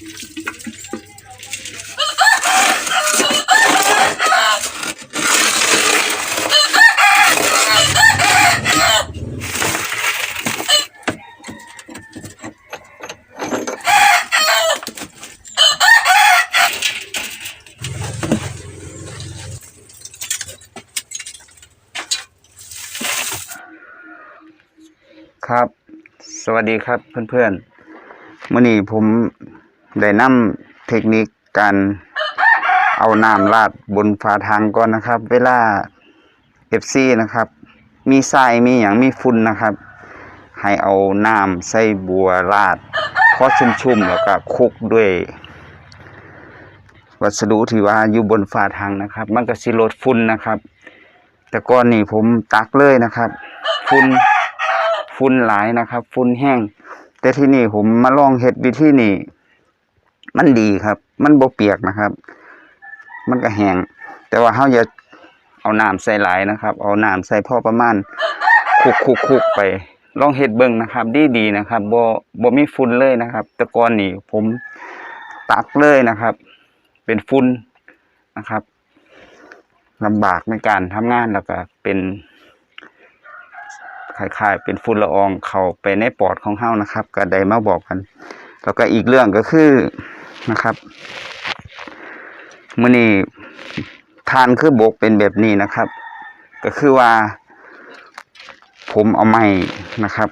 ครับ สวัสดีครับเพื่อนๆมื่อนี้ผม ได้นำเทคนิคการเอาน้ำราดบนฝาทางก่อนนะครับ เวลา FC นะครับ มีทรายมีอย่างมีฝุ่นนะครับ ให้เอาน้ำใส่บัวราดพอชุ่มๆแล้วก็คลุกด้วย วัสดุที่ว่าอยู่บนฝาทางนะครับ มันก็สิลดฝุ่นนะครับ แต่ก่อนนี่ผมตักเลยนะครับฝุ่นฝุ่นหลายนะครับฝุ่นแห้ง แต่ที่นี่ผมมาลองเฮ็ดวิธีนี้ มันดีครับ มันโบเปียกนะครับ มันก็แห้งแต่ว่าเฮาอย่าเอาน้ำใส่หลายนะครับ เอาน้ำใส่พอประมาณคุกคุกคุกไปลองเฮ็ดเบิ่งนะครับ ดีดีนะครับบ่บ่มีฝุ่นเลยนะครับ แต่ก่อนนี่ผมตักเลยนะครับ เป็นฝุ่นนะครับลำบากในการทำงานแล้วก็เป็นคล้ายๆเป็นฝุ่นละอองเข้าไปในปอดของเฮานะครับ ก็ได้มาบอกกัน แล้วก็อีกเรื่องก็คือ นะครับมื้อนี้ทานคือบกเป็นแบบนี้นะครับ ก็คือว่า ผมเอาไม้นะครับ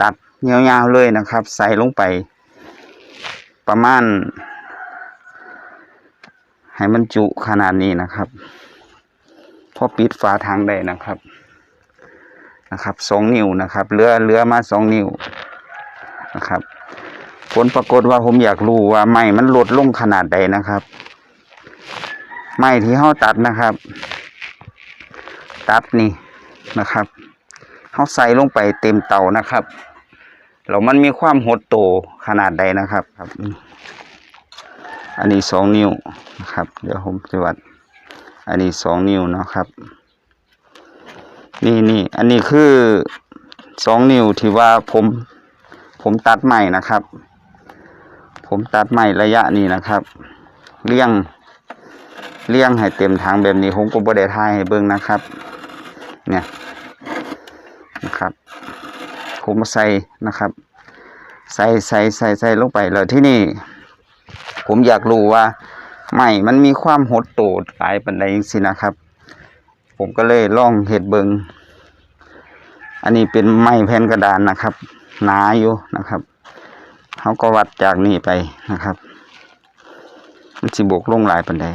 ตัดยาวๆเลยนะครับ ใส่ลงไป ประมาณ ให้มันจุขนาดนี้นะครับพอปิดฝาทางได้นะครับนะครับสองนิ้วนะครับเรือเรือมาสองนิ้วนะครับ ผลปรากฏว่าผมอยากรู้ว่าไม้มันลดลงขนาดใดนะครับ ไม้ที่เขาตัดนะครับ ตัดนี่นะครับเขาใส่ลงไปเต็มเตานะครับแล้วมันมีความหดโตขนาดใดนะครับครับ อันนี้สองนิ้วนะครับ เดี๋ยวผมจะวัด อันนี้สองนิ้วเนาะครับ นี่นี่อันนี้คือสองนิ้วที่ว่าผมผมตัดใหม่นะครับ ผมตัดใหม่ระยะนี้นะครับเลี้ยงเลี้ยงให้เต็มทางแบบนี้ผมก็บ่ได้ทายให้เบิ่งนะครับ เนี่ยนะครับผมใส่นะครับ ใส่ใส่ใส่ใส่ลงไปแล้วที่นี่ ผมอยากรู้ว่าไม้มันมีความหดโตดหลายปันใดจังซี่นะครับ ผมก็เลยลองเห็ดเบิงอันนี้เป็นไม้แผ่นกระดานนะครับ หนาอยู่นะครับ เขาก็วัดจากนี่ไปนะครับ มันสิบวกลงหลายปันใด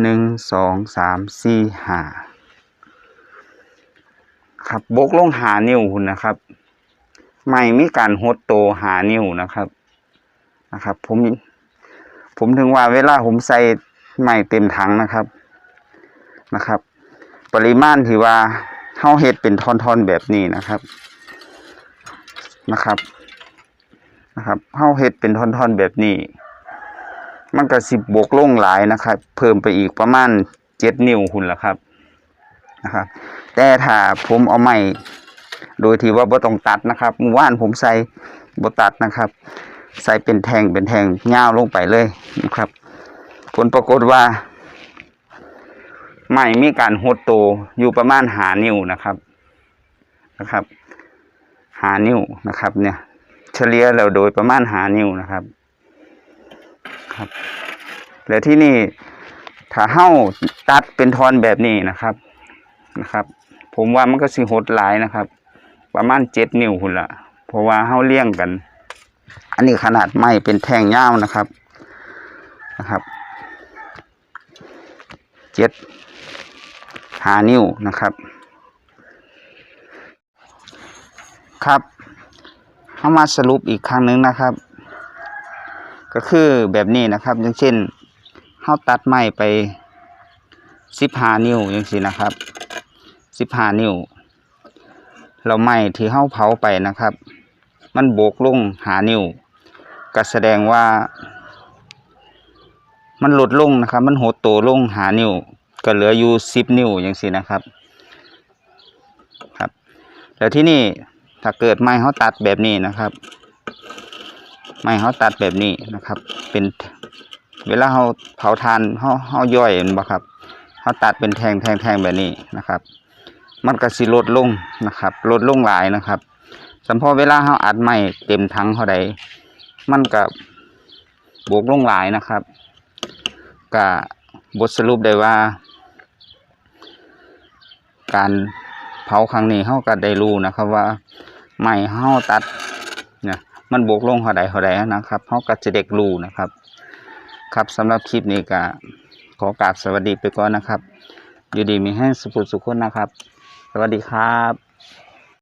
หนึ่งสองสามสี่ห้าครับบกลงหานิ้วคุณนะครับ ไม่มีการหดโตหานิ้วนะครับนะครับ ผมผมถึงว่าเวลาผมใส่ไม้เต็มถังนะครับนะครับ ปริมาณที่ว่าเฮาเฮ็ดเป็นท่อนๆแบบนี้นะครับ นะครับนะครับเฮาเฮ็ดเป็นท่อนๆแบบนี้ มันก็สิบบวกลงหลายนะครับ เพิ่มไปอีกประมาณเจ็ดนิ้วหุ่นละครับนะครับ แต่ถ้าผมเอาไม้โดยที่ว่าบ่ต้องตัดนะครับมื่อวานผมใส่บ่ตัดนะครับ ใส่เป็นแทงเป็นแทงยาวลงไปเลยนะครับ ผลปรากฏว่าไม่มีการหดโตอยู่ประมาณหานิ้วนะครับนะครับ หานิ้วนะครับ เนี่ย เฉลี่ยแล้วโดยประมาณหานิ้วนะครับครับ แล้วที่นี่ถ้าเห้าตัดเป็นทอนแบบนี้นะครับนะครับ ผมว่ามันก็สิหดหลายนะครับ ประมาณเจ็ดนิ้วคุณละเพราะว่าเห้าเลี้ยงกัน อันนี้ขนาดไม้เป็นแท่งยาวนะครับนะครับเจ็ดหานิ้วนะครับ ครับเข้ามาสรุปอีกครั้งหนึ่งนะครับ ก็คือแบบนี้นะครับ อย่างเช่นเข้าตัดไม้ไปสิบหานิ้วอย่างนี้นะครับสิบหานิ้ว เราไม้ที่เข้าเผาไปนะครับ มันโบกลงหานิ้วก็แสดงว่า มันหลดลงนะครับ มันหดโตลงหานิ้วก็เหลืออยู่สิบนิ้วอย่างสินะครับครับ แล้วที่นี่ ถ้าเกิดไม้เขาตัดแบบนี้นะครับ ไม้เขาตัดแบบนี้นะครับ เป็นเวลาเขาเผาทานเขาเขาย่อยเห็นบ่ครับเขาตัดเป็นแทงแทงแทงแบบนี้นะครับ มันก็สิลดลงนะครับลดลงหลายนะครับสำพอเวลาเขาอัดไม้เต็มทั้งเท่าใดมันกับบวกลงหลายนะครับก็บบทสรุปได้ว่า การเผาครั้งนี้เฮาก็ได้รู้นะครับว่า ไม้เฮาตัดนะมันบวกลงเท่าใดเท่าใดนะครับเฮาก็จะเด็กรูนะครับ ครับสำหรับคลิปนี้ก็ขอกราบสวัสดีไปก่อนนะครับ อยู่ดีมีให้สุขสุขคนนะครับ สวัสดีครับ